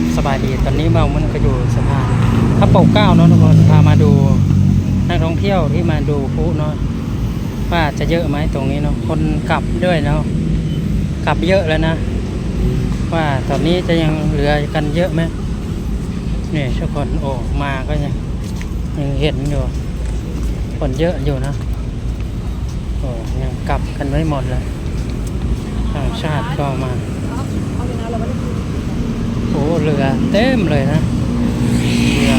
ครับสบายดีตอนนี้เรามันก็อยู่สะพานพระปกเก้าเนาะทุกคนพามาดูนักท่องเที่ยวที่มาดูพุเนาะว่าจะเยอะไหมตรงนี้เนาะคนกลับด้วยเนาะกลับเยอะแล้วนะ ว่าตอนนี้จะยังเหลือกันเยอะไหมนี่ทุกคนโอ้มาก็ยังยังเห็นอยู่คนเยอะอยู่นะโอ้ยังกลับกันไม่หมดเลยต่างชาติก็มา โอ้เรือเต็มเลยนะเรือ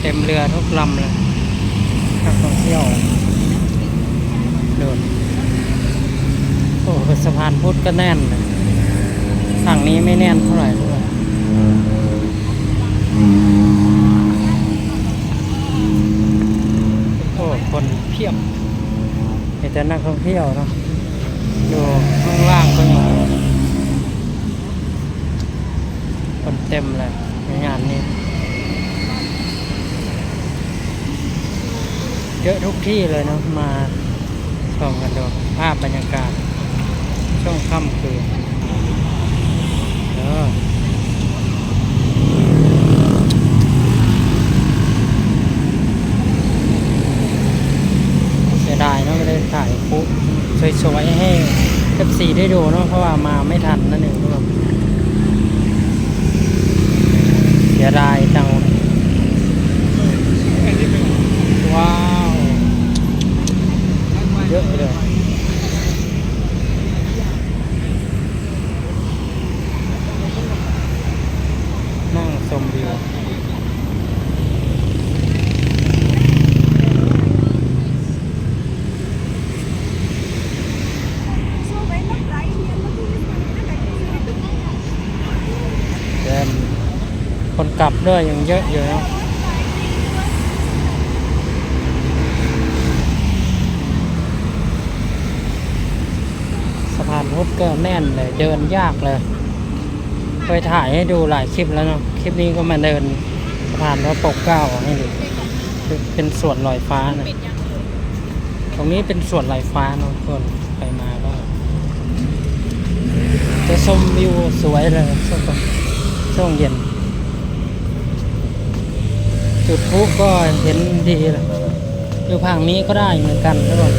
เต็มเรือทุกลำเลยนักท่องเที่ยวดูโอ้สะพานพุทธก็แน่นเลยฝั่งนี้ไม่แน่นเท่าไหร่ด้วยโอ้ คนเพียบมีแต่นักท่องเที่ยวเนาะดูข้างล่างก็ยังมีคนเต็มเลยในงานนี้ เยอะทุกที่เลยเนาะมาชมกันดูภาพบรรยากาศ ช่วงค่ำคืนเออเสียดายเนาะไม่ได้ถ่ายปุ๊บสวยๆให้เอฟซี ได้ดูเนาะเพราะว่ามาไม่ทันนั่นเองทุกคนเสียดายจัง ว้าว เยอะเลย นั่งชมวิวเดิ นคนกลับด้วยยังเยอะอยู่เนาะสะพานพุทธก็แน่นเลย เดินยากเลยเคยถ่ายให้ดูหลายคลิปแล้วเนาะคลิปนี้ก็มาเดินสะพานพระปกเก้าให้ดูเป็นส่วนลอยฟ้านะตรงนี้เป็นส่วนลอยฟ้าเนาะคนไปมาก็จะชมวิวสวยเลยช่วง ช่วงเย็น จุดพลุก็เห็นดีเลยอยู่ฝั่งนี้ก็ได้เหมือนกันทุกคน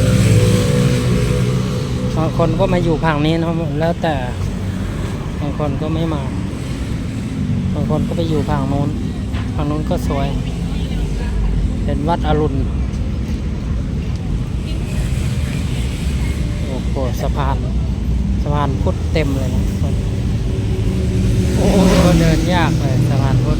บางคนก็มาอยู่ฝั่งนี้นะแล้วแต่บางคนก็ไม่มาบางคนก็ไปอยู่ฝั่งโน้นฝั่งโน้นก็สวย เป็นวัดอรุณโอ้โหสะพานสะพานพุทธเต็มเลยนะทุกคน โอ้เดินยากเลยสะพานพุทธ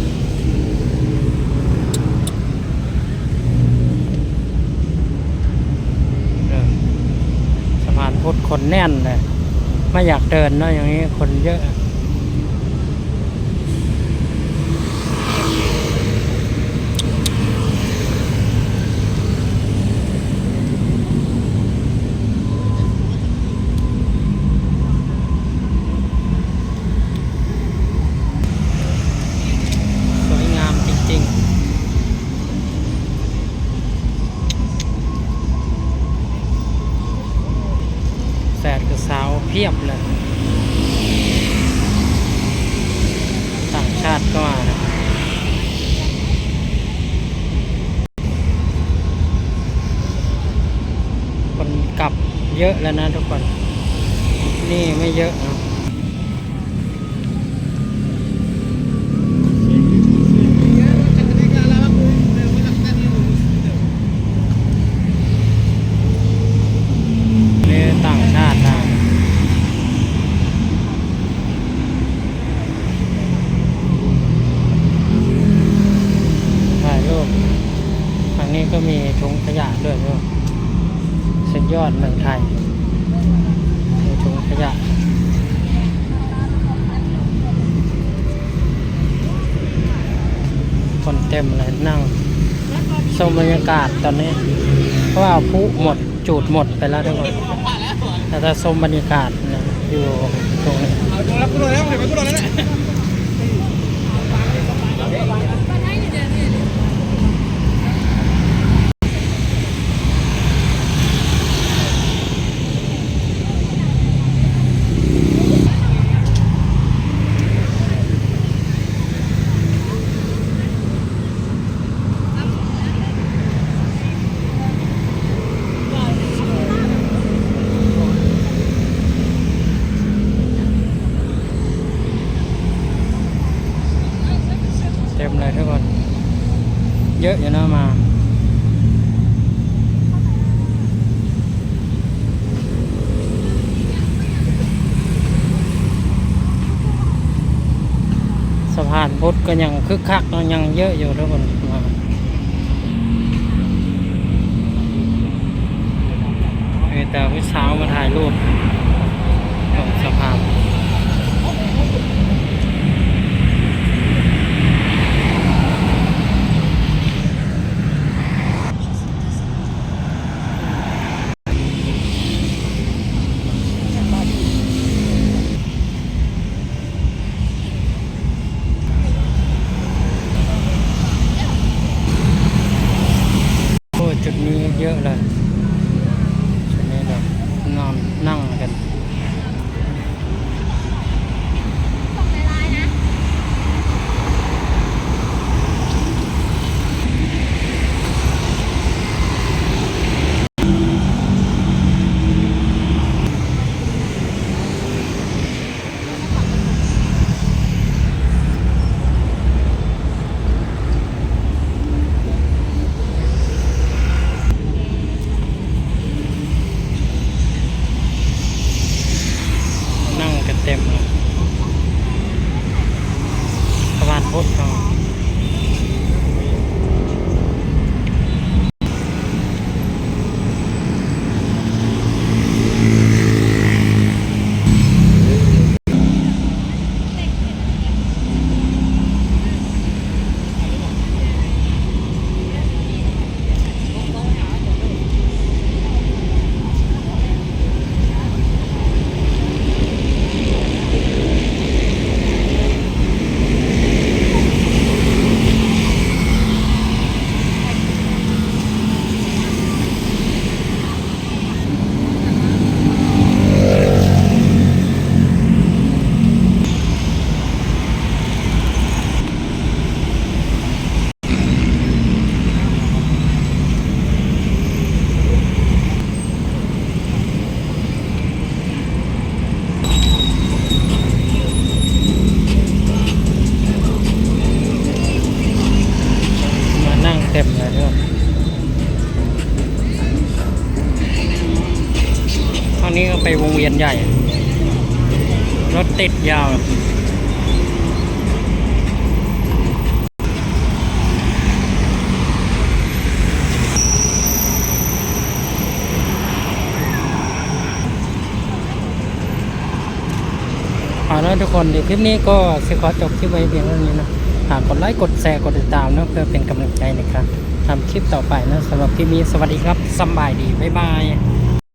สะพานพุทธคนแน่นเลย ไม่อยากเดินเนาะอย่างนี้คนเยอะ สวยงามจริงๆ แสดกับสาวเพียบเลย ต่างชาติก็มานะคนกลับเยอะแล้วนะทุกคน นี่ไม่เยอะนะนี่ต่างชาตินะถ่ายรูปฝั่งนี้ก็มีถุงขยะด้วยด้วยสุดยอดเมือง ไทยถุงขยะคนเต็มเลยนั่งชมบรรยากาศตอนนี้ เพราะว่าพลุหมดจูดหมดไปแล้วทุกคนแต่ถ้าชมบรรยากาศอยู่ตรงนี้ เยอะอยู่นะมา สะพานพุทธก็ยังคึกคักยังเยอะอยู่ทุกคนมาเออแต่วิเช้ามาถ่ายรูปตรงสะพาน นี้ก็ไปวงเวียนใหญ่ รถติดยาวเอาละทุกคนเดี๋ยวคลิปนี้ก็สิขอจบคลิปไว้เพียงเท่านี้นะฝากกดไลค์กดแชร์กดติดตามนะเพื่อเป็นกำลังใจในการทำคลิปต่อไปนะสำหรับคลิปนี้สวัสดีครับสบายดี บ๊ายบาย